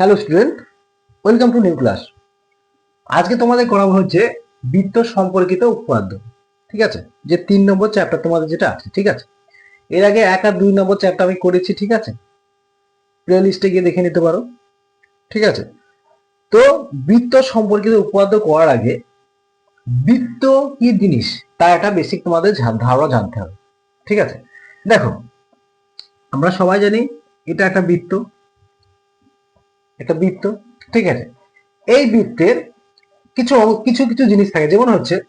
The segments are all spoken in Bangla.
Hello student welcome to new class আজকে তোমাদের করাবো হচ্ছে বৃত্ত সম্পর্কিত উপপাদ্য, ঠিক আছে? যে তিন নম্বর চ্যাপ্টার তোমাদের যেটা আছে, ঠিক আছে? এর আগে এক আর দুই নম্বর চ্যাপ্টার আমি করেছি, ঠিক আছে? প্লে লিস্টে গিয়ে দেখে নিতে পারো, ঠিক আছে? তো বৃত্ত সম্পর্কিত উপপাদ্য করার আগে বৃত্ত কি জিনিস? তার একটা বেসিক তোমাদের ধারণা জানতে হবে, ঠিক আছে? দেখো, আমরা সবাই জানি এটা একটা বৃত্ত একটা বৃত্ত, ঠিক আছে? এই বৃত্তের কিছু কিছু কিছু জিনিস থাকে। যেমন হচ্ছে,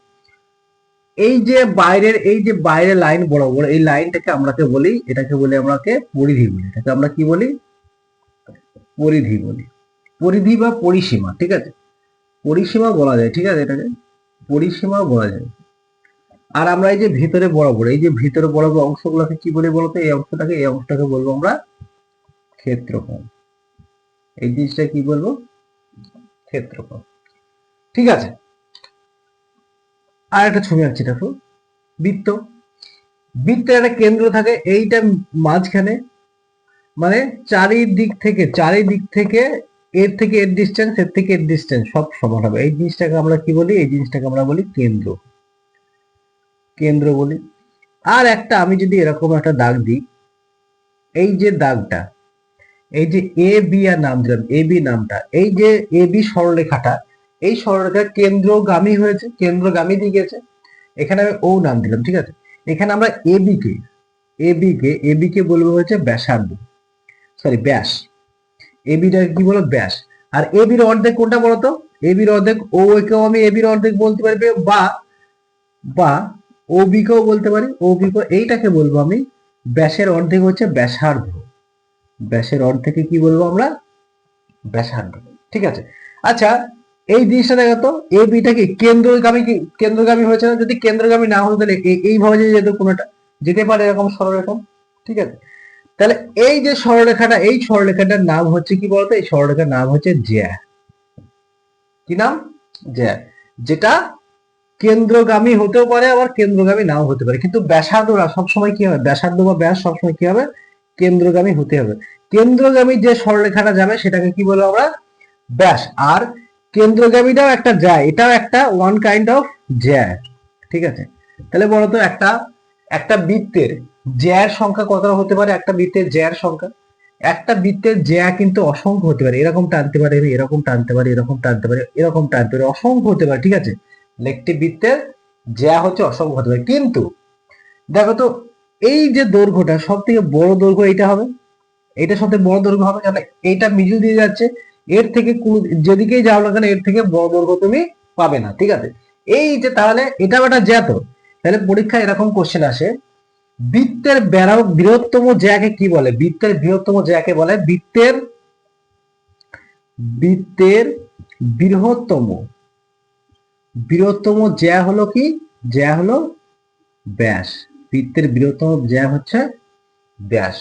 এই যে বাইরের, এই যে বাইরের লাইন বরাবর, এই লাইনটাকে আমরাকে বলি, এটাকে বলি আমরাকে পরিধি বলি। এটাকে আমরা কি বলি? পরিধি বলি। পরিধি বা পরিসীমা, ঠিক আছে? পরিসীমা বলা যায়, ঠিক আছে এটাকে? পরিসীমা বলা যায়। আর আমরা এই যে ভিতরে বরাবর, এই যে ভিতরে বরাবর অংশগুলোকে কি বলি বলতো? এই অংশটাকে এই অংশটাকে বলব আমরা ক্ষেত্রফল। এই জিনিসটা কি বলব? ক্ষেত্রফল। ঠিক আছে? আর একটা ছবি আঁকছি, দেখো। বৃত্ত। বৃত্তের একটা কেন্দ্র থাকে এইটা মাঝখানে। মানে চারিদিক থেকে চারিদিক থেকে এর থেকে এর ডিস্টেন্স এর থেকে এর ডিস্টেন্স সব সমান হবে। এই জিনিসটাকে আমরা কি বলি? এই জিনিসটাকে আমরা বলি কেন্দ্র। কেন্দ্র বলি। আর একটা আমি যদি এরকম একটা দাগ দিই, এই যে দাগটা এই যে এ বি আর নাম দিলাম এ বি নামটা এই যে এ বি সরলরেখাটা এই সরলরেখা কেন্দ্রগামী হয়েছে কেন্দ্রগামী দিকে গেছে এখানে আমি ও নাম দিলাম ঠিক আছে এখানে আমরা A B K A B K A B K বলব হচ্ছে ব্যাসার্ধ সরি ব্যাস এ বিটা কি বলো ব্যাস আর এ বির অর্ধেক কোনটা বলতো এ বির অর্ধেক ও কেও আমি এ বির অর্ধেক বলতে পারবে বা বা ও বি কেও বলতে পারি ও বি কে এইটাকে বলব আমি ব্যাসের অর্ধেক হচ্ছে ব্যাসার্ধ ব্যাসের অর্ধেকে কি বলব আমরা? ব্যাসার্ধ। ঠিক আছে? আচ্ছা এই জিনিসটা দেখো তো, এ বিটা কি কেন্দ্রগামী কি, কেন্দ্রগামী হয়েছে না? যদি কেন্দ্রগামী না এই- এইভাবে যে যেত কোনোটা যেতে পারে এরকম সরলরেখা, ঠিক আছে? তাহলে এই যে সরলরেখাটা, এই সরলরেখাটার নাম হচ্ছে কি বলতো? এই সরলরেখার নাম হচ্ছে জ্যা। কি নাম? জ্যা। যেটা কেন্দ্রগামী হতেও পারে, আবার কেন্দ্রগামী নাও হতে পারে। কিন্তু ব্যাসার্ধরা সবসময় কি হবে? ব্যাসার্ধ বা ব্যাস সবসময় কি হবে? কেন্দ্রগামী হতে হবে। কেন্দ্রগামী যে সরলরেখাটা যাবে, সেটাকে কি বলব আমরা? ব্যাস। আর কেন্দ্রগামীটাও একটা যায় এটাও একটা ওয়ান কাইন্ড অফ জ্যা। ঠিক আছে? তাহলে বলতো একটা একটা বৃত্তের জ্যার সংখ্যা কতটা হতে পারে? একটা বৃত্তের জ্যার সংখ্যা। একটা বৃত্তের জ্যা কিন্তু অসংখ্য হতে পারে। এরকম টানতে পারে, এরকম টানতে পারে, এরকম টানতে পারে, এরকম টানতে পারে, অসংখ্য হতে পারে। ঠিক আছে? একটি বৃত্তের জ্যা হচ্ছে অসংখ্য হতে পারে। কিন্তু, দেখো তো এই যে দৈর্ঘ্যটা সব থেকে বড় দৈর্ঘ্য এইটা হবে। এটা সব থেকে বড় দৈর্ঘ্য হবে কারণ এইটা মিডিল দিয়ে যাচ্ছে, এর থেকে কোনো, যেদিকেই যাও না কেন, এর থেকে বড় দৈর্ঘ্য তুমি পাবে না, ঠিক আছে? এই যে তাহলে এটা একটা জ্যাত তাহলে পরীক্ষায় এরকম কোশ্চেন আসে, বৃত্তের বেড়া- বৃহত্তম জ্যাকে কি বলে? বৃত্তের বৃহত্তম জ্যাকে বলে বৃত্তের বৃত্তের বৃহত্তম। বৃহত্তম জ্যা হলো কি? জ্যা হলো ব্যাস। বৃত্তের বৃহত্তম জ্যা হচ্ছে ব্যাস।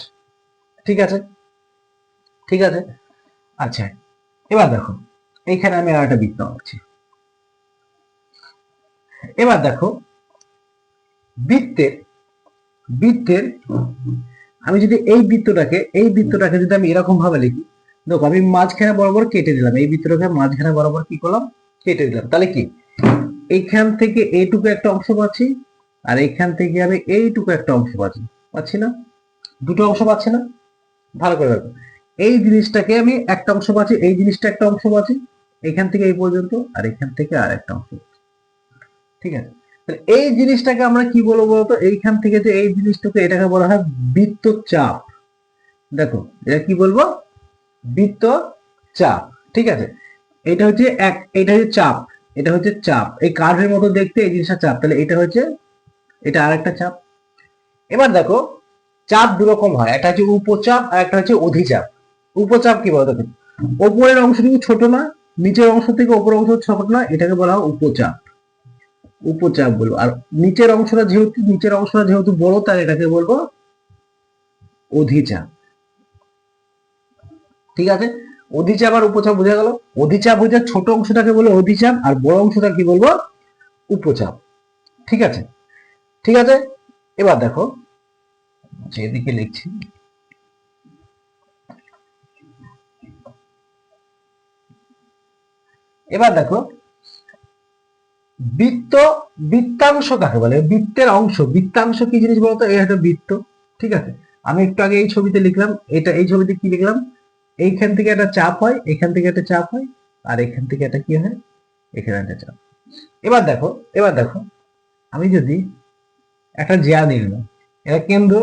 ঠিক আছে? ঠিক আছে? আচ্ছা এবার দেখো এইখানে আমি আর একটা বৃত্ত আঁকছি। এবার দেখো, বৃত্তের বৃত্তের, আমি যদি এই বৃত্তটাকে এই বৃত্তটাকে যদি আমি এরকম ভাবে লিখি, দেখো, আমি মাঝখানে বরাবর কেটে দিলাম, এই বৃত্তটাকে মাঝখানে বরাবর কি করলাম? কেটে দিলাম। তাহলে কি? এইখান থেকে এইটুকু একটা অংশ পাচ্ছি আর এইখান থেকে আমি এইটুকু একটা অংশ পাচ্ছি। পাচ্ছি না? দুটো অংশ পাচ্ছি না? ভালো করে দেখো। এই জিনিসটাকে আমি একটা অংশ পাচ্ছি, এই জিনিসটা একটা অংশ পাচ্ছি, এখান থেকে এই পর্যন্ত, আর এখান থেকে আর একটা অংশ ঠিক আছে? তাহলে এই জিনিসটাকে আমরা কি বলব বলতো? এইখান থেকে যে এই জিনিসটাকে এটাকে বলা হয় বৃত্ত চাপ দেখো, এটা কি বলব? বৃত্ত চাপ ঠিক আছে? এটা হচ্ছে এক, এটা হচ্ছে চাপ, এটা হচ্ছে চাপ। এই কার্ভের মতো দেখতে এই জিনিসটা চাপ। তাহলে এটা হচ্ছে এটা আরেকটা চাপ। এবার দেখো, চাপ দু রকম হয়, একটা হচ্ছে উপচাপ আর একটা হচ্ছে অধিচাপ। উপচাপ কি বলতো? ওপরের অংশটুকু ছোট না, নিচের অংশ থেকে ওপরের অংশ ছোট না, এটাকে বলা হয় উপচাপ। উপচাপ বলব। আর নিচের অংশটা যেহেতু, নিচের অংশটা যেহেতু বড় তার এটাকে বলব অধিচাপ। ঠিক আছে? অধিচাপ আর উপচাপ বোঝা গেল। অধিচাপ হচ্ছে ছোট অংশটাকে বলে অধিচাপ, আর বড় অংশটা কি বলব? উপচাপ। ঠিক আছে? ঠিক আছে? এবার দেখো, যেদিকে লিখছি। এবার দেখো, বৃত্ত বৃত্তাংশ কাকে বলে? বৃত্তের অংশ। বৃত্তাংশ কি জিনিস বলতো? এই একটা বৃত্ত, ঠিক আছে? আমি একটু আগে এই ছবিতে লিখলাম, এটা এই ছবিতে কি লিখলাম? এইখান থেকে একটা চাপ হয়, এখান থেকে একটা চাপ হয়, আর এখান থেকে একটা কি হয়? এখানে একটা চাপ। এবার দেখো এবার দেখো, আমি যদি একটা জ্যা নিলাম। এটা কেন্দ্র,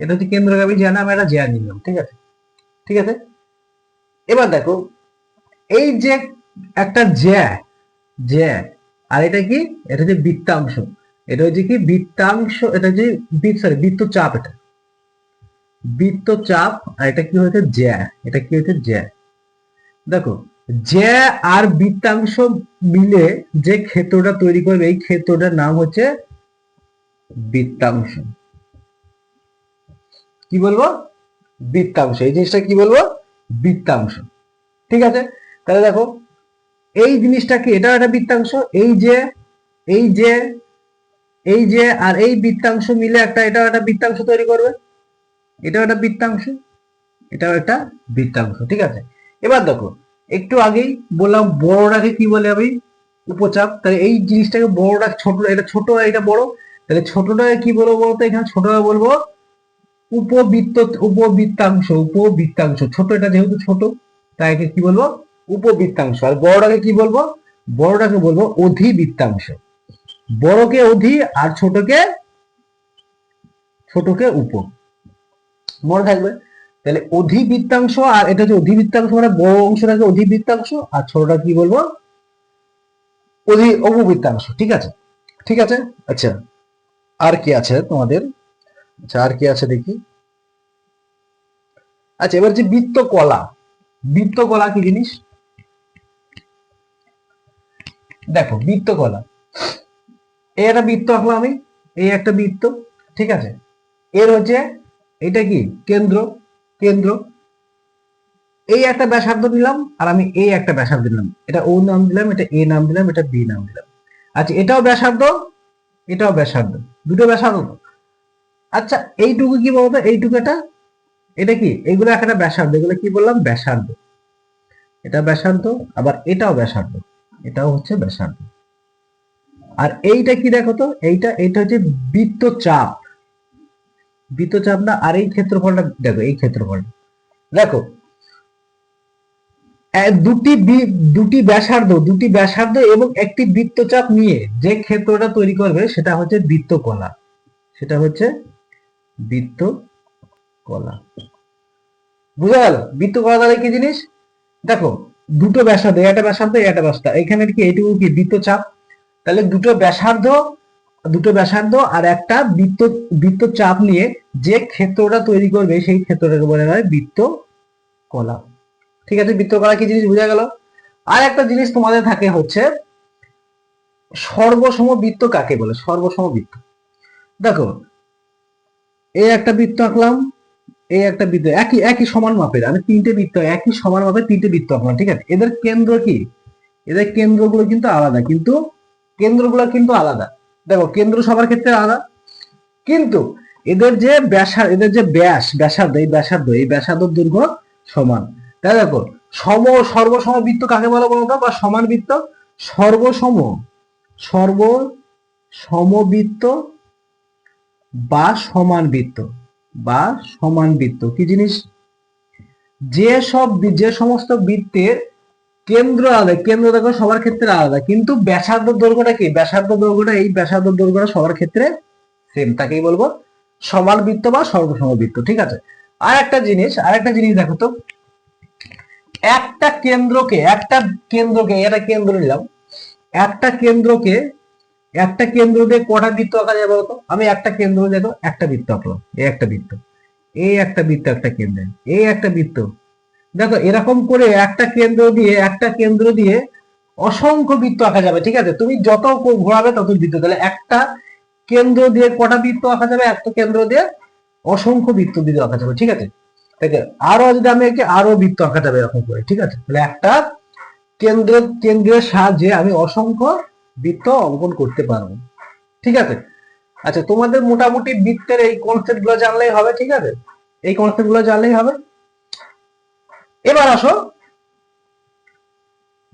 এটা হচ্ছে কেন্দ্রগামী জ্যা না, আমি একটা জ্যা নিলাম, ঠিক আছে? ঠিক আছে? এবার দেখো, এই যে একটা জ্যা জ্যা, আর এটা কি? এটা হচ্ছে বৃত্তাংশ। এটা হচ্ছে কি? বৃত্তাংশ, এটা হচ্ছে সরি বৃত্ত চাপ এটা। বৃত্ত চাপ আর এটা কি হয়েছে? জ্যা। এটা কি হয়েছে? জ্যা। দেখো, জ্যা আর বৃত্তাংশ মিলে যে ক্ষেত্রটা তৈরি করবে, এই ক্ষেত্রটার নাম হচ্ছে বৃত্তাংশ। কি বলব? বৃত্তাংশ। এই জিনিসটা কি বলব? বৃত্তাংশ। ঠিক আছে? তাহলে দেখো, এই জিনিসটা কি? এটা একটা বৃত্তাংশ। এই যে এই যে এই যে আর এই বৃত্তাংশ মিলে একটা, এটাও একটা বৃত্তাংশ তৈরি করবে। এটাও একটা বৃত্তাংশ, এটাও একটা বৃত্তাংশ। ঠিক আছে? এবার দেখো, একটু আগেই বললাম বড়টাকে কি বলে আমি? উপচাপ। তাহলে এই জিনিসটাকে বড়টা ছোট, এটা ছোট এটা বড়। তাহলে ছোটটাকে কি বলব বলতো? এখানে ছোটটা বলব উপবৃত্ত, উপবৃত্তাংশ উপবৃত্তাংশ। ছোট এটা যেহেতু ছোট তাই কি বলব? উপবৃত্তাংশ। আর বড়টাকে কি বলব? বড়টাকে বলব অধিবৃত্তাংশ। বড়কে অধি আর ছোটকে ছোটকে উপ। মনে থাকবে? তাহলে অধিবৃত্তাংশ আর এটা হচ্ছে অধিবৃত্তাংশ মানে বড় অংশটাকে অধিবৃত্তাংশ আর ছোটটা কি বলব? অধি অপবৃত্তাংশ ঠিক আছে? ঠিক আছে? আচ্ছা। আর কি আছে তোমাদের? আচ্ছা আর কি আছে দেখি। আচ্ছা এবার যে বৃত্ত কলা বৃত্ত কলা কি জিনিস? দেখো, বৃত্ত কলা। এই একটা বৃত্ত আঁকলাম আমি এই একটা বৃত্ত, ঠিক আছে? এর হচ্ছে, এটা কি? কেন্দ্র কেন্দ্র। এই একটা ব্যাসার্ধ নিলাম, আর আমি এই একটা ব্যাসার্ধ নিলাম। এটা ও নাম দিলাম, এটা এ নাম দিলাম, এটা বি নাম দিলাম। আচ্ছা এটাও ব্যাসার্ধ এটাও ব্যাসার্ধ, দুটো ব্যাসার্ধ। আচ্ছা এইটুকু কি বলতো? এইটুকু এটা এটা কি? এগুলো একটা ব্যাসার্ধ, এগুলো কি বললাম? ব্যাসার্ধ। এটা ব্যাসার্ধ, আবার এটাও ব্যাসার্ধ, এটাও হচ্ছে ব্যাসার্ধ। আর এইটা কি দেখো তো? এইটা এটা হচ্ছে বৃত্ত চাপ বৃত্ত চাপ না, আর এই ক্ষেত্রফলটা দেখো, এই ক্ষেত্রফলটা। দেখো দুটি দুটি ব্যাসার্ধ দুটি ব্যাসার্ধ এবং একটি বৃত্তচাপ নিয়ে যে ক্ষেত্রটা তৈরি করবে সেটা হচ্ছে বৃত্তকলা সেটা হচ্ছে বৃত্ত কলা বুঝা গেল? বৃত্তকলা তাহলে কি জিনিস? দেখো, দুটো ব্যাসার্ধ, একটা ব্যাসার্ধ একটা ব্যাসার্ধ। এখানে কি এইটুকু কি বৃত্তচাপ? তাহলে দুটো ব্যাসার্ধ দুটো ব্যাসার্ধ আর একটা বৃত্ত, বৃত্তচাপ নিয়ে যে ক্ষেত্রটা তৈরি করবে সেই ক্ষেত্রটাকে বলা হয় বৃত্ত কলা ঠিক আছে, বৃত্ত কলা কি জিনিস বোঝা গেল? আর একটা জিনিস তোমাদের থাকে হচ্ছে, সর্বসম বৃত্ত কাকে বলে? সর্বসম বৃত্ত। দেখো এই একটা বৃত্ত আঁকলাম এই একটা বৃত্ত, একই একই সমান মাপের, আমি তিনটে বৃত্ত, একই সমান মাপের তিনটে বৃত্ত আঁকলাম, ঠিক আছে? এদের কেন্দ্র কি? এদের কেন্দ্রগুলো কিন্তু আলাদা, কিন্তু কেন্দ্রগুলো কিন্তু আলাদা। দেখো, কেন্দ্র সবার ক্ষেত্রে আলাদা, কিন্তু এদের যে ব্যাসার এদের যে ব্যাস, ব্যাসার্ধ, এই ব্যাসার্ধ এই ব্যাসার্ধ দৈর্ঘ্য সমান। তাই দেখো, সম সর্বসম বৃত্ত কাকে বলা বলতো বা সমান বৃত্ত? সর্বসম সর্ব সমবৃত্ত বা সমান বৃত্ত, বা সমান বৃত্ত। কি জিনিস? যে সব যে সমস্ত বৃত্তের কেন্দ্র আলাদা, কেন্দ্র দেখো সবার ক্ষেত্রে আলাদা, কিন্তু ব্যাসার্ধ দৈর্ঘ্যটা কি? ব্যাসার্ধ দৈর্ঘ্যটা, এই ব্যাসার্ধ দৈর্ঘ্যটা সবার ক্ষেত্রে সেম তাকেই বলব সমান বৃত্ত বা সর্বসম বৃত্ত, ঠিক আছে? আর একটা জিনিস, আর একটা জিনিস দেখো তো একটা কেন্দ্রকে একটা কেন্দ্রকে এটা কেন্দ্র নিলাম। একটা কেন্দ্রকে, একটা কেন্দ্র দিয়ে কটা বৃত্ত আঁকা যাবে বলতো? আমি একটা কেন্দ্র দেখো, একটা বৃত্ত আঁকলাম এই একটা বৃত্ত এই একটা বৃত্ত, একটা কেন্দ্র এই একটা বৃত্ত। দেখো, এরকম করে একটা কেন্দ্র দিয়ে, একটা কেন্দ্র দিয়ে অসংখ্য বৃত্ত আঁকা যাবে, ঠিক আছে? তুমি যত ঘোরাবে তত বৃত্ত। তাহলে একটা কেন্দ্র দিয়ে কটা বৃত্ত আঁকা যাবে? একটা কেন্দ্র দিয়ে অসংখ্য বৃত্ত দিয়ে আঁকা যাবে, ঠিক আছে? আছে আরও যদি আমি একে আরও বৃত্ত আঁকা যাবে এরকম করে, ঠিক আছে? তাহলে একটা কেন্দ্র, কেন্দ্রের সাহায্যে আমি অসংখ্য বৃত্ত অঙ্কন করতে পারব, ঠিক আছে? আচ্ছা তোমাদের মোটামুটি বৃত্তের এই কনসেপ্টগুলো জানলেই হবে, ঠিক আছে? এই কনসেপ্টগুলো জানলেই হবে। এবার আসো।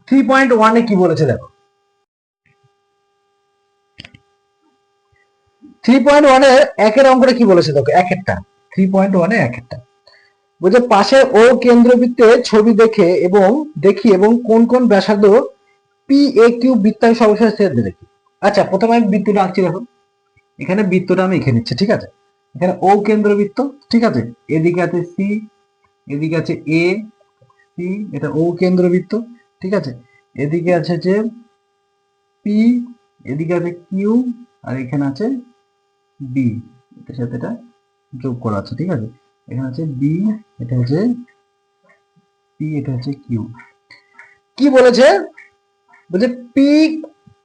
থ্রি পয়েন্ট ওয়ানে কি বলেছে দেখো। থ্রি পয়েন্ট ওয়ানে একের অঙ্কটা কি বলেছে দেখো? এক একটা থ্রি পয়েন্ট ওয়ানে এক একটা বলছে পাশে ও কেন্দ্রবৃত্তে ছবি দেখে এবং দেখি এবং কোন কোন ব্যাসার্ধ পি এ কিউ অবশ্যই সেটা দেখি আচ্ছা প্রথমে আমি বৃত্তটা আঁকছি দেখো। এখানে বৃত্তটা আমি এঁকে নিচ্ছি, ঠিক আছে? এখানে ও কেন্দ্রবৃত্ত, ঠিক আছে? এদিকে আছে সি এদিকে আছে এ সি এটা ও কেন্দ্রবৃত্ত, ঠিক আছে? এদিকে আছে যে পি এদিকে আছে কিউ আর এখানে আছে বি এটার সাথে এটা যোগ করা আছে, ঠিক আছে? এখানে আছে বি এটা হচ্ছে পি এটা হচ্ছে কিউ কি বলেছে? বলছে পি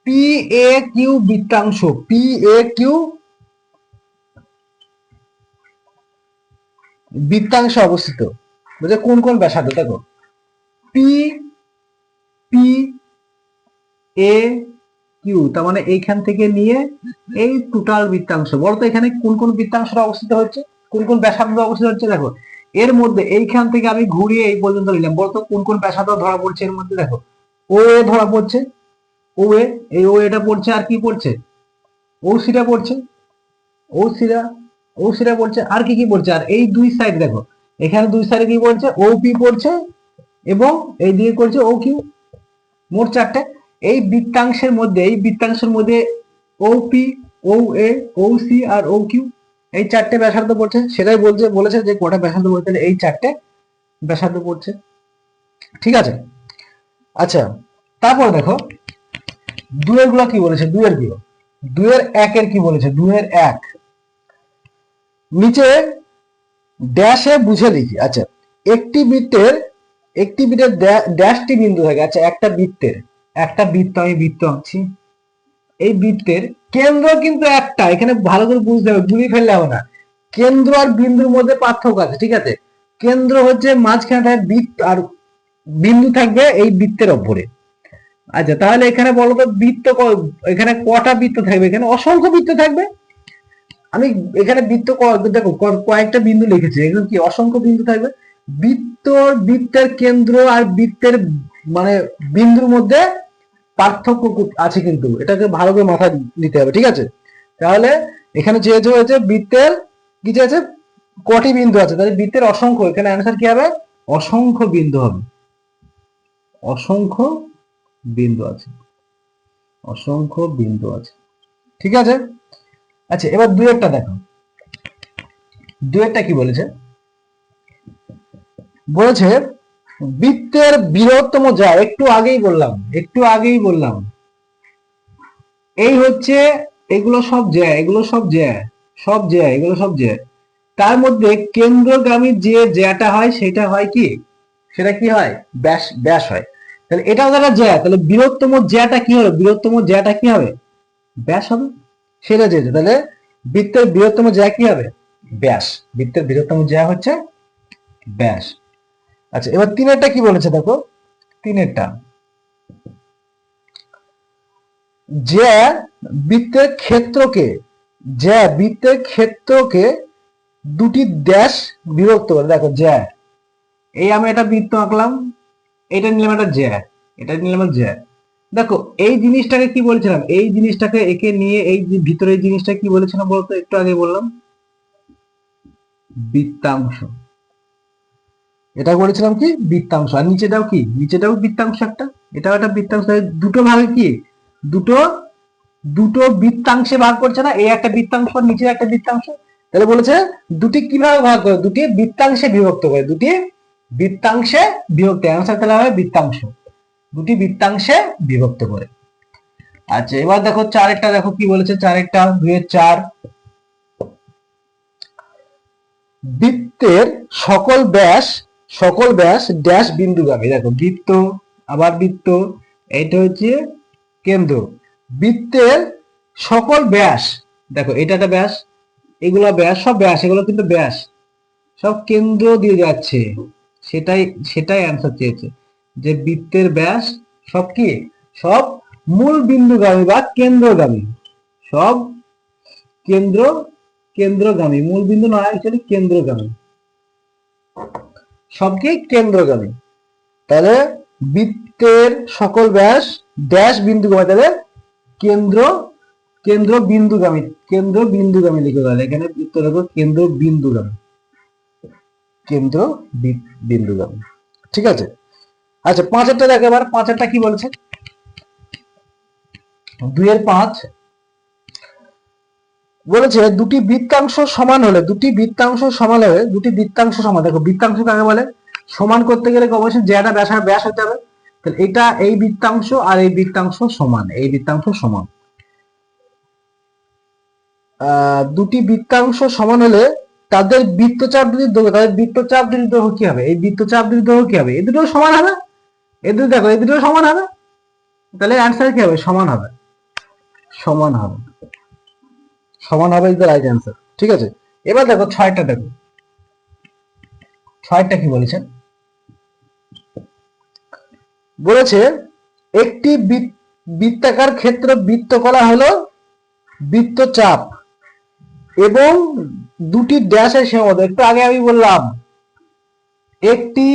পি এ কিউ বৃত্তাংশ। পি এ কিউ বৃত্তাংশ অবস্থিত। বলছে কোন কোন ব্যাসার্ধ, দেখো। পি পি এ কিউ তার মানে এইখান থেকে নিয়ে এই টোটাল বৃত্তাংশ। বলতো এখানে কোন কোন বৃত্তাংশটা অবস্থিত হচ্ছে? কোন কোন ব্যাসার্ধ অবস্থিত হচ্ছে দেখো। এর মধ্যে এইখান থেকে আমি ঘুরিয়ে এই পর্যন্ত নিলাম। বলতো কোন কোন ব্যাসার্ধ ধরা পড়ছে এর মধ্যে দেখো। ও এ ধরা পড়ছে। ও এ, এই ও এটা পড়ছে আর কি পড়ছে? ও সিটা পড়ছে। ও সিরা ও সিরা পড়ছে। আর কি কি পড়ছে? আর এই দুই সাইড দেখো। এখানে দুই সাইডে কি পড়ছে? ও পি পড়ছে এবং এই দিকে করছে ও কিউ মোট চারটে। এই বৃত্তাংশের মধ্যে, এই বৃত্তাংশের মধ্যে O P O A O C R O Q এই চারটে ব্যাসার্ধ পড়ছে, সেটাই বলছে, বলেছে যে কটা ব্যাসার্ধ পড়ছে এই চারটে ব্যাসার্ধ পড়ছে। ঠিক আছে? আচ্ছা তারপর দেখো, দুয়েরগুলো কি বলেছে? দুয়েরগুলো। দুয়ের একের কি বলেছে? দুয়ের এক। নিচে ড্যাশে বুঝে লিখি। আচ্ছা একটি বৃত্তের একটি বৃত্তের ড্যা- ড্যাশটি বিন্দু থাকে। আচ্ছা একটা বৃত্তের। একটা বৃত্ত আমি বৃত্ত আঁকছি। এই বৃত্তের কেন্দ্র কিন্তু একটা, এখানে ভালো করে বুঝতে হবে গুলি ফেললে হবে না। কেন্দ্র আর বিন্দুর মধ্যে পার্থক্য আছে, ঠিক আছে? কেন্দ্র হচ্ছে মাঝখানে থাকে বৃত্ত আর বিন্দু থাকবে এই বৃত্তের ওপরে। আচ্ছা তাহলে এখানে বলো তো বৃত্ত এখানে কটা বৃত্ত থাকবে? এখানে অসংখ্য বৃত্ত থাকবে। আমি এখানে বৃত্ত দেখো কয়েকটা বিন্দু লিখেছি, এগুলো কি অসংখ্য বিন্দু থাকবে? বৃত্ত, বৃত্তের কেন্দ্র আর বৃত্তের মানে বিন্দুর মধ্যে পার্থক্য আছে কিন্তু। এটাকে ভালো করে মাথায় নিতে হবে, ঠিক আছে? তাহলে এখানে চেয়েছে হয়েছে বৃত্তের, কি চেয়েছে কটি বিন্দু আছে? তাহলে বৃত্তের অসংখ্য, এখানে অ্যান্সার কি হবে? অসংখ্য বিন্দু হবে। অসংখ্য বিন্দু আছে। অসংখ্য বিন্দু আছে। ঠিক আছে? আচ্ছা এবার দুয়েরটা দেখো। দুয়েরটা কি বলেছে? বলেছে বৃত্তের বৃহত্তম যা, একটু আগেই বললাম, একটু আগেই বললাম। এই হচ্ছে, এগুলো সব জ্যা এগুলো সব জ্যা সব জ্যা এগুলো সব জ্যা তার মধ্যে কেন্দ্রগামী যে জ্যাটা হয়, সেটা হয় কি? সেটা কি হয়? ব্যাস ব্যাস হয়। তাহলে এটাও যারা জ্যা, তাহলে বৃহত্তম জ্যাটা কি হবে? বৃহত্তম জ্যাটা কি হবে? ব্যাস হবে। সেটা যে, তাহলে বৃত্তের বৃহত্তম জ্যা কি হবে? ব্যাস। বৃত্তের বৃহত্তম জ্যা হচ্ছে ব্যাস। আচ্ছা এবার তিনেরটা কি বলেছে দেখো? তিনেরটা। যে বৃত্তের ক্ষেত্রকে, যে বৃত্তের ক্ষেত্রকে দুটি ড্যাশ বিভক্ত করে, দেখো জ্যা এই আমি এটা বৃত্ত আঁকলাম, এটা নিলাম একটা জ্যা এটা নিলাম জ্যা দেখো, এই জিনিসটাকে কি বলছিলাম? এই জিনিসটাকে একে নিয়ে এই যে ভিতরে এই জিনিসটা কি বলেছিলাম বলতো? একটু আগে বললাম। বৃত্তাংশ। এটা বলেছিলাম কি? বৃত্তাংশ। আর নিচেটাও কি? নিচেটাও বৃত্তাংশ একটা? এটাও একটা বৃত্তাংশ। দুটো ভাগে কি? দুটো দুটো বৃত্তাংশে ভাগ করছে না? এই একটা বৃত্তাংশ, নিচের একটা বৃত্তাংশ। তাহলে বলেছে, দুটি কীভাবে ভাগ করে? দুটি বৃত্তাংশে বিভক্ত করে। দুটি বৃত্তাংশে বিভক্ত অ্যান্সার তাহলে হবে বৃত্তাংশ। দুটি বৃত্তাংশে বিভক্ত করে। আচ্ছা এবার দেখো চারেরটা। দেখো কি বলেছে চারেরটা? দুয়ের চার। বৃত্তের সকল ব্যাস সকল ব্যাস ড্যাশ বিন্দুগামী। দেখো, বৃত্ত, আবার বৃত্ত এটা হচ্ছে কেন্দ্র। বৃত্তের সকল ব্যাস, দেখো, এটা একটা ব্যাস, এগুলো ব্যাস, সব ব্যাস, এগুলো কিন্তু ব্যাস, সব কেন্দ্র দিয়ে যাচ্ছে। সেটাই সেটাই অ্যান্সার চেয়েছে, যে বৃত্তের ব্যাস, সব কি? সব মূল বিন্দুগামী বা কেন্দ্রগামী। সব কেন্দ্র, কেন্দ্রগামী। মূল বিন্দু নয় অ্যাকচুয়ালি কেন্দ্রগামী। সবকে কেন্দ্রগামী। তাহলে বৃত্তের সকল ব্যাস ড্যাশ বিন্দুগামী, তাহলে কেন্দ্র কেন্দ্র বিন্দুগামী কেন্দ্র বিন্দুগামী লিখে গেল এখানে বৃত্ত দেখো কেন্দ্র বিন্দুগামী কেন্দ্র বিন্দুগামী ঠিক আছে? আচ্ছা পাঁচেরটা দেখো এবার, পাঁচেরটা কি বলছে? দুইয়ের পাঁচ বলেছে দুটি বৃত্তাংশ সমান হলে, দুটি বৃত্তাংশ সমান হলে, দুটি বৃত্তাংশ সমান, দেখো বৃত্তাংশ কাকে বলে? সমান করতে গেলে অবশ্যই যেটা ব্যাসার ব্যাস হতে হবে? তাহলে এটা এই বৃত্তাংশ আর এই বৃত্তাংশ সমান, এই বৃত্তাংশ সমান। দুটি বৃত্তাংশ সমান হলে তাদের বৃত্তচাপ দৈর্ঘ্য, তাদের বৃত্তচাপ দৈর্ঘ্য কি হবে? এই বৃত্তচাপ দৈর্ঘ্য কি হবে? এই দুটো সমান হবে? এই দুটো দেখো এই দুটো সমান হবে? তাহলে অ্যান্সার কি হবে? সমান হবে। সমান হবে। সমান হবে ইজ দ্য রাইট অ্যান্সার ঠিক আছে? এবার দেখো ছয়টা দেখো। ছয়টা কি বলেছে? বলেছে, একটি বৃত- বৃত্তাকার ক্ষেত্র বৃত্তকলা হলো বৃত্তচাপ এবং দুটি ড্যাশের সীমাবদ্ধ একটু আগে আমি বললাম, একটি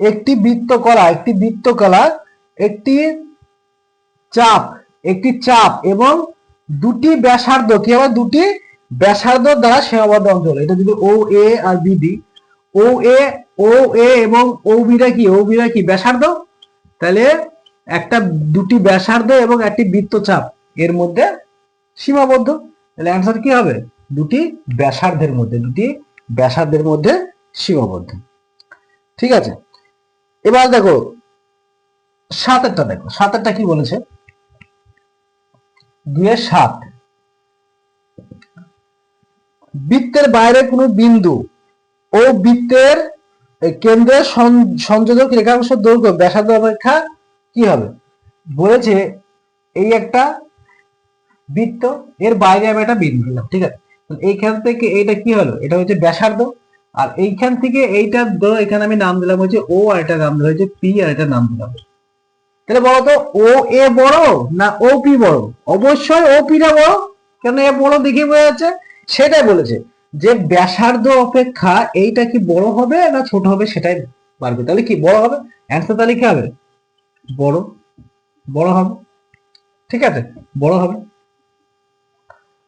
একটি বৃত্তকলা একটি বৃত্তকলা একটি চাপ একটি চাপ এবং দুটি ব্যাসার্ধ, কি হবে? দুটি ব্যাসার্ধ দ্বারা সীমাবদ্ধ অঞ্চল। এটা যদি ও এ আর বি ডি ও এ ও এ এবং ও বিটা কি? ও বিটা কি? ব্যাসার্ধ? তাহলে একটা, দুটি ব্যাসার্ধ এবং একটি বৃত্তচাপ এর মধ্যে সীমাবদ্ধ। তাহলে অ্যান্সার কি হবে? দুটি ব্যাসার্ধের মধ্যে, দুটি ব্যাসার্ধের মধ্যে সীমাবদ্ধ। ঠিক আছে? এবার দেখো, সাতেরটা দেখো। সাতেরটা কি বলেছে? দুয়ের সাত। বৃত্তের বাইরে কোনো বিন্দু ও বৃত্তের কেন্দ্রের সংযোজক রেখাংশ দৈর্ঘ্য ব্যাসার্ধ অপেক্ষা কি হবে? বলেছে এই একটা বৃত্ত, এর বাইরে আমি একটা বিন্দু দিলাম, ঠিক আছে? এইখান থেকে এইটা কি হলো? এটা হচ্ছে ব্যাসার্ধ। আর এইখান থেকে এইটা ধরো এখানে আমি নাম দিলাম হচ্ছে ও আর এটা নাম দিলাম হচ্ছে পি আর এটা নাম দিলাম তাহলে বলো তো ও এ বড় না ও পি বড়? অবশ্যই ও পিটা বড়। কেন এ বড় দেখে বোঝা যাচ্ছে? সেটাই বলেছে। যে ব্যাসার্ধ অপেক্ষা এইটা কি বড় হবে না ছোট হবে সেটাই পারবে। তাহলে কি বড় হবে? অ্যান্সার তাহলে কি হবে। বড়। বড় হবে। ঠিক আছে? বড় হবে।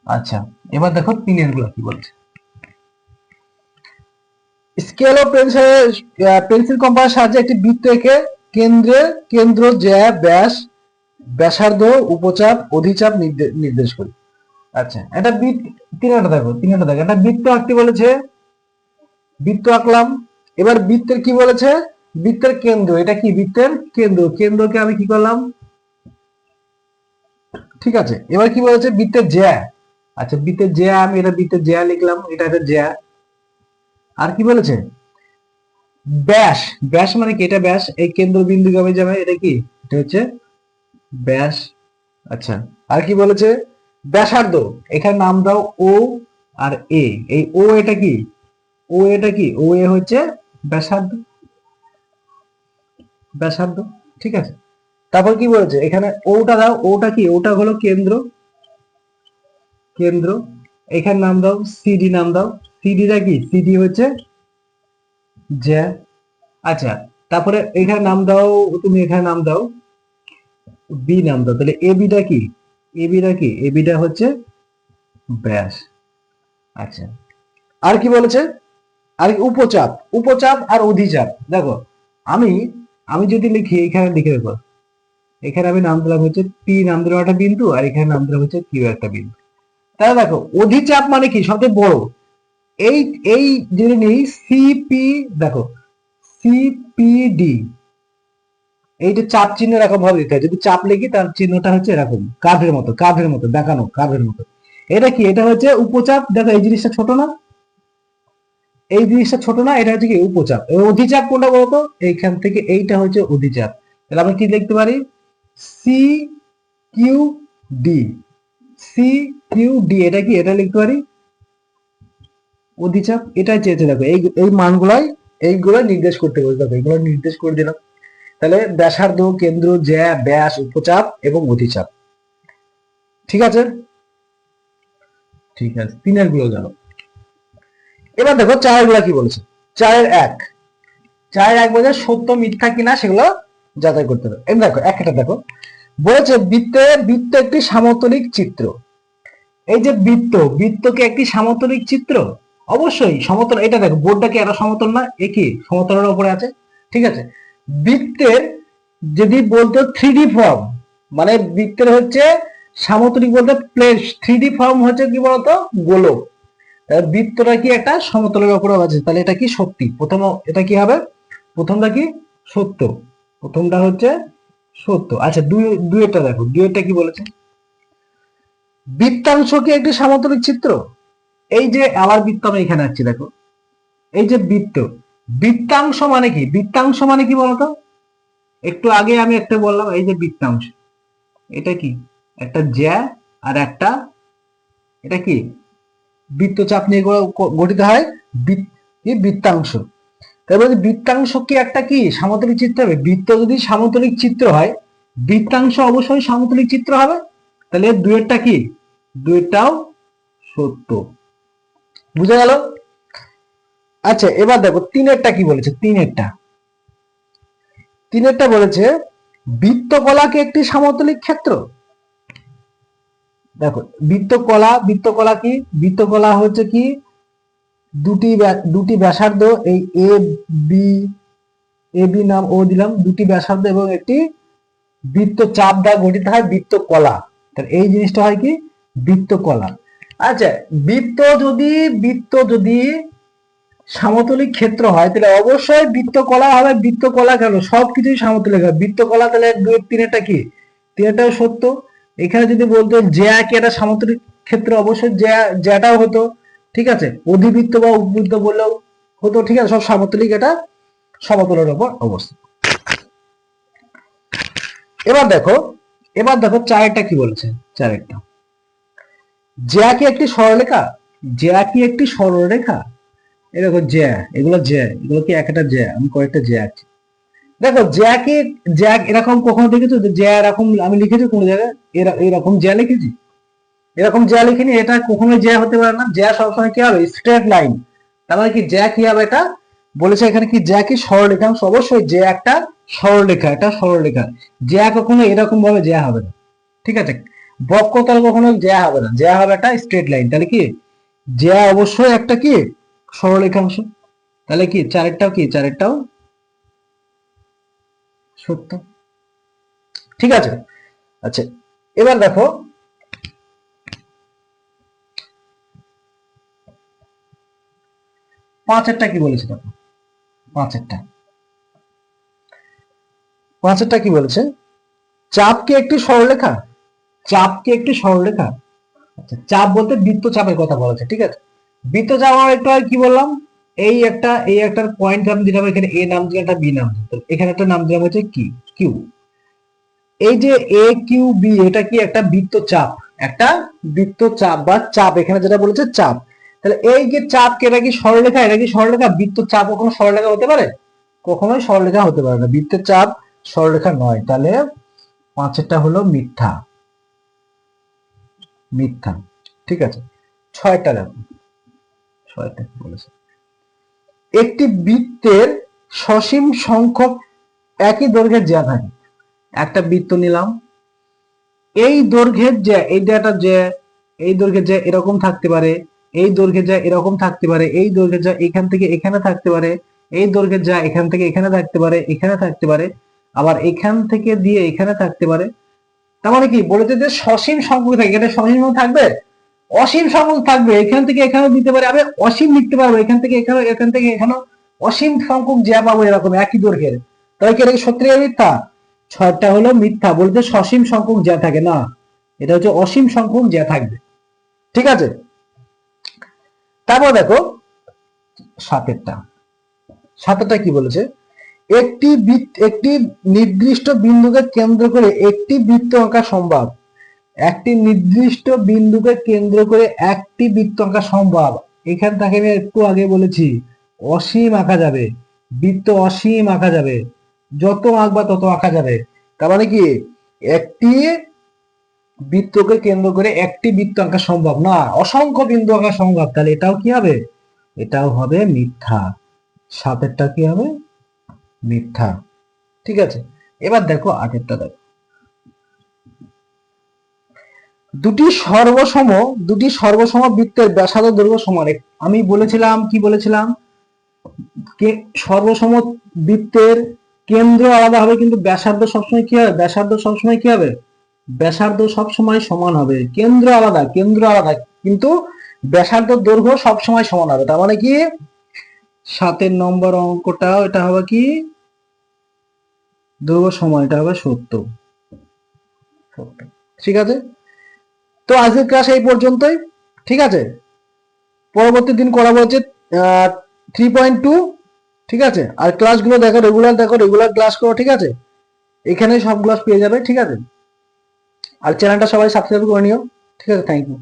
আচ্ছা এবার দেখো তিনেরগুলো কি বলছে। স্কেল ও পেন্সিল পেন্সিল কম্পাসের সাহায্যে একটি বৃত্ত এঁকে কেন্দ্রে কেন্দ্র জ্যা, ব্যাস, ব্যাসার্ধ, উপচাপ, অধিচাপ নির্দেশ করি। আচ্ছা এটা বৃত্ত তিনটা দেখো তিনটা দেখো একটা বৃত্ত আঁকতে বলেছে, বৃত্ত আঁকলাম। এবার বৃত্তের কি বলেছে? বৃত্তের কেন্দ্র, এটা কি বৃত্তের কেন্দ্র? কেন্দ্রকে আমি কি করলাম? ঠিক আছে, এবার কি বলেছে? বৃত্তের জ্যা। আচ্ছা বৃত্তের জ্যা, আমি এটা বৃত্তের জ্যা লিখলাম, এটা একটা জ্যা। আর কি বলেছে? ব্যাস ব্যাস মানে কি? এটা ব্যাস? এই কেন্দ্র বিন্দু গামী যাবে? এটা কি? এটা হচ্ছে ব্যাস। আচ্ছা আর কি বলেছে? ব্যাসার্ধ। এখানে নাম দাও ও আর এ এই ও এটা কি? ও এটা কি? ও এ হচ্ছে ব্যাসার্ধ। ব্যাসার্ধ, ঠিক আছে? তারপর কি বলেছে? এখানে ওটা দাও। ওটা কি? ওটা হলো কেন্দ্র। কেন্দ্র। এখানে নাম দাও। সিডি নাম দাও। সিডিটা কি? সিডি হচ্ছে জ্যা আচ্ছা তারপরে এখানে নাম দাও, তুমি এখানে নাম দাও। বি নাম দাও, তাহলে এ বিটা কি? এ বিটা কি? এ বিটা হচ্ছে ব্যাস। আচ্ছা আর কি বলেছে? আর উপচাপ উপচাপ আর অধিচাপ। দেখো, আমি আমি যদি লিখি, এখানে লিখে দেখো। এখানে আমি নাম দিলাম হচ্ছে পি নাম দিলাম একটা বিন্দু, আর এখানে নাম দিলাম হচ্ছে কিউ একটা বিন্দু। তাহলে দেখো, অধিচাপ মানে কি? সবচেয়ে বড়। এই এই যদি নেই সিপি দেখো সিপিডি এইটা চাপ চিহ্ন এরকম ভাবে দিতে হয়। যদি চাপ লিখি, তার চিহ্নটা হচ্ছে এরকম, কাঁধের মতো কাঁধের মতো, দেখানো, কাঁধের মতো। এটা কি? এটা হচ্ছে উপচাপ। দেখো, এই জিনিসটা ছোট না? এই জিনিসটা ছোট না, এটা হচ্ছে কি? উপচাপ। এবং অধিচাপ কোনটা বলতো? এইখান থেকে এইটা হচ্ছে অধিচাপ। তাহলে আমরা কি লিখতে পারি? C Q D C Q D এটা কি? এটা লিখতে পারি? অধিচাপ, এটাই চেয়েছে দেখো, এই এই মানগুলাই এইগুলো নির্দেশ করতে বলতে দেখো এইগুলো নির্দেশ করে দিলাম। তাহলে ব্যাসার্ধ, কেন্দ্র, জ্যা, ব্যাস, উপচাপ এবং অধিচাপ। ঠিক আছে? ঠিক আছে তিনেরগুলো গেল এবার দেখো চারেরগুলা কি বলেছে? চারের এক। চারের এক বোঝায় সত্য, মিথ্যা কিনা সেগুলো যাচাই করতে হবে। এমনি দেখো একটা দেখো। বলেছে, বৃত্তে, বৃত্ত একটি সামতলিক চিত্র। এই যে বৃত্ত বৃত্তকে একটি সামতলিক চিত্র? অবশ্যই সমতল, এটা দেখো বোর্ডটা কি একটা সমতল না? একই সমতলের উপরে আছে। ঠিক আছে? বৃত্তের যদি বলতো থ্রি ডি ফর্ম মানে বৃত্তের হচ্ছে সামতলিক বলতে প্লেস থ্রি ডি ফর্ম হচ্ছে কি বলতো? গোলক। বৃত্তটা কি একটা? সমতলের উপরে আছে। তাহলে এটা কি সত্যি? প্রথম এটা কি হবে? প্রথমটা কি? সত্য। প্রথমটা হচ্ছে সত্য। আচ্ছা দুই, দুইটা দেখো। দুইটা কি বলেছে? বৃত্তাংশ কি একটি সামতলিক চিত্র এই যে আবার বৃত্ত আমি এখানে আছি দেখো। এই যে বৃত্ত, বৃত্তাংশ মানে কি? বৃত্তাংশ মানে কি বলতো? একটু আগে আমি একটা বললাম, এই যে বৃত্তাংশ, এটা কি? একটা জ্যা আর একটা, এটা কি? বৃত্তচাপ নিয়ে গঠিত হয় বৃত্তাংশ। তারপরে বৃত্তাংশ কি একটা কি? সামতলিক চিত্র হবে। বৃত্ত যদি সামতলিক চিত্র হয়, বৃত্তাংশ অবশ্যই সামতলিক চিত্র হবে। তাহলে দুয়েরটা কি? দুয়েরটাও সত্য। বুঝা গেল? আচ্ছা এবার দেখো, তিনেরটা কি বলেছে? তিনেরটা। তিনেরটা বলেছে, বৃত্তকলাকে একটি সামতলিক ক্ষেত্র। দেখো, বৃত্তকলা বৃত্তকলা কি? বৃত্তকলা হচ্ছে কি? দুটি দুটি ব্যাসার্ধ, এই এ বি এ বি নাম ও দিলাম, দুটি ব্যাসার্ধ এবং একটি বৃত্ত চাপ দ্বারা গঠিত হয় বৃত্তকলা। তাহলে এই জিনিসটা হয় কি? বৃত্তকলা। আচ্ছা বৃত্ত যদি বৃত্ত যদি সমতলিক ক্ষেত্র হয়, তাহলে অবশ্যই বৃত্তকলা হবে বৃত্তকলা কেন? সবকিছুই সমতলিক হবে। বৃত্তকলা তাহলে এক দুই তিনেরটা কি? তিনেরটাও সত্য। এখানে যদি বলতো জ্যা কি একটা সমতলিক ক্ষেত্র, অবশ্যই জ্যা জ্যাটাও হতো, ঠিক আছে? অধিবৃত্ত বা উপবৃত্ত বললেও হতো, ঠিক আছে? সব সমতলিক এটা সমতলের উপর অবস্থিত। এবার দেখো এবার দেখো চারেরটা কি বলেছে? চারেরটা। জ্যা কি একটি সরলরেখা জ্যা কি একটি সরলরেখা এই দেখো জ্যা, এগুলো জ্যা, এগুলো কি একটা জ্যা? আমি কয়েকটা জ্যা আছে দেখো জ্যা কি জ্যা এরকম কখনো দেখেছ? জ্যা এরকম আমি লিখেছি কোন জায়গায়? এরকম জ্যা লিখেছি? এরকম জ্যা লিখিনি, এটা কখনো জ্যা হতে পারে না। জ্যা সবসময় কি হবে? Straight line. তার মানে কি জ্যা কি হবে এটা? বলেছে এখানে কি জ্যা কি সরলরেখাংশ অবশ্যই জ্যা একটা সরলরেখা এটা সরলরেখা জ্যা কখনো এরকম ভাবে জ্যা হবে না। ঠিক আছে? বক্রতল কখনো জ্যা হবে না। জ্যা হবে একটা স্ট্রেট লাইন তাহলে কি? জ্যা অবশ্যই একটা কি? সরলরেখাংশ তাহলে কি? চারেরটাও কি? চারেরটাও সত্য। ঠিক আছে? আচ্ছা এবার দেখো। পাঁচেরটা কি বলেছে দেখো? পাঁচেরটা। পাঁচেরটা কি বলেছে? চাপ কি একটি সরলরেখা চাপ কি একটি সরলরেখা। আচ্ছা চাপ বলতে বৃত্ত চাপের কথা বলেছে ঠিক আছে? বৃত্ত চাপ আমরা একটু আগে কি বললাম? এই একটা এই একটা পয়েন্ট নাম দিলাম, এখানে এ নাম দিলাম, একটা বি নাম দিলাম। এখানে একটা নাম দিলাম হচ্ছে কি? কিউ এই যে এ কিউ বি এটা কি একটা বৃত্ত চাপ? একটা বৃত্ত চাপ বা চাপ, এখানে যেটা বলেছে চাপ। তাহলে এই যে চাপ কে এটা কি সরলরেখা? এটা কি সরলরেখা? বৃত্ত চাপ কখনো সরলরেখা হতে পারে? কখনোই সরলরেখা হতে পারে না। বৃত্তের চাপ সরলরেখা নয়। তাহলে পাঁচেরটা হলো মিথ্যা। মিথ্যা। ঠিক আছে? ছয়টা দেখো। ছয়টা বলেছে? একটি বৃত্তের সসীম সংখ্যক একই দৈর্ঘ্যের জ্যা থাকে। একটা বৃত্ত নিলাম। এই দৈর্ঘ্যের জ্যা এই একটা জ্যা এই দৈর্ঘ্যের জ্যা এরকম থাকতে পারে, এই দৈর্ঘ্যের যা এরকম থাকতে পারে, এই দৈর্ঘ্যের যা এখান থেকে এখানে থাকতে পারে, এই দৈর্ঘ্যের যা এখান থেকে এখানে থাকতে পারে, এখানে থাকতে পারে, আবার এখান থেকে দিয়ে এখানে থাকতে পারে তার মানে কি? বলেছে যে সসীম সংখ্যক থাকে। এটা সসীম থাকবে? অসীম সংখ্যক থাকবে। এখান থেকে এখানেও দিতে পারে। আমি অসীম লিখতে পারব। এখান থেকে এখানে এখান থেকে এখানেও অসীম সংখ্যক জ্যা পাবো এরকম, একই দৈর্ঘ্যের। তাহলে কি এটা সত্যি মিথ্যা? ছয়টা হলো মিথ্যা। বলতে সসীম সংখ্যক জ্যা থাকে। না, এটা হচ্ছে অসীম সংখ্যক জ্যা থাকবে। ঠিক আছে? তারপর দেখো, সাতেরটা। সাতেরটা কি বলেছে? একটি একটি নির্দিষ্ট বিন্দুকে কেন্দ্র করে একটি বৃত্ত আঁকা সম্ভব। একটি নির্দিষ্ট বিন্দুকে কেন্দ্র করে একটি বৃত্ত আঁকা সম্ভব। এখান থেকে আমি একটু আগে বলেছি, অসীম আঁকা যাবে। বৃত্ত অসীম আঁকা যাবে। যত আঁকবা তত আঁকা যাবে। তার মানে কি? একটি বৃত্তকে কেন্দ্র করে একটি বৃত্ত আঁকা সম্ভব না। অসংখ্য বিন্দু আঁকা সম্ভব। তাহলে এটাও কি হবে? এটাও হবে মিথ্যা। সাতেরটা কি হবে? মিথ্যা। ঠিক আছে? এবার দেখো আগেরটা দেখো। দুটি সর্বসম দুটি সর্বসম বৃত্তের ব্যাসার্ধ দৈর্ঘ্য সমান আমি বলেছিলাম, কি বলেছিলাম? সর্বসম বৃত্তের কেন্দ্র আলাদা হবে, কিন্তু ব্যাসার্ধ সবসময় কি হবে? ব্যাসার্ধ সবসময় কি হবে? ব্যাসার্ধ সবসময় সমান হবে। কেন্দ্র আলাদা কেন্দ্র আলাদা, কিন্তু ব্যাসার্ধ দৈর্ঘ্য সবসময় সমান হবে। তার মানে কি? সাতের নম্বর অঙ্কটা, এটা হবে কি? দৈর্ঘ্য সময় এটা হবে সত্তর। ঠিক আছে? তো আজকের ক্লাস এই পর্যন্তই। ঠিক আছে? পরবর্তী দিন করাবো হচ্ছে থ্রি পয়েন্ট টু ঠিক আছে? আর ক্লাসগুলো দেখো রেগুলার দেখো রেগুলার ক্লাস করো, ঠিক আছে? এখানে সব ক্লাস পেয়ে যাবে, ঠিক আছে? আর চ্যানেলটা সবাই সাবস্ক্রাইব করে নিও। ঠিক আছে? Thank you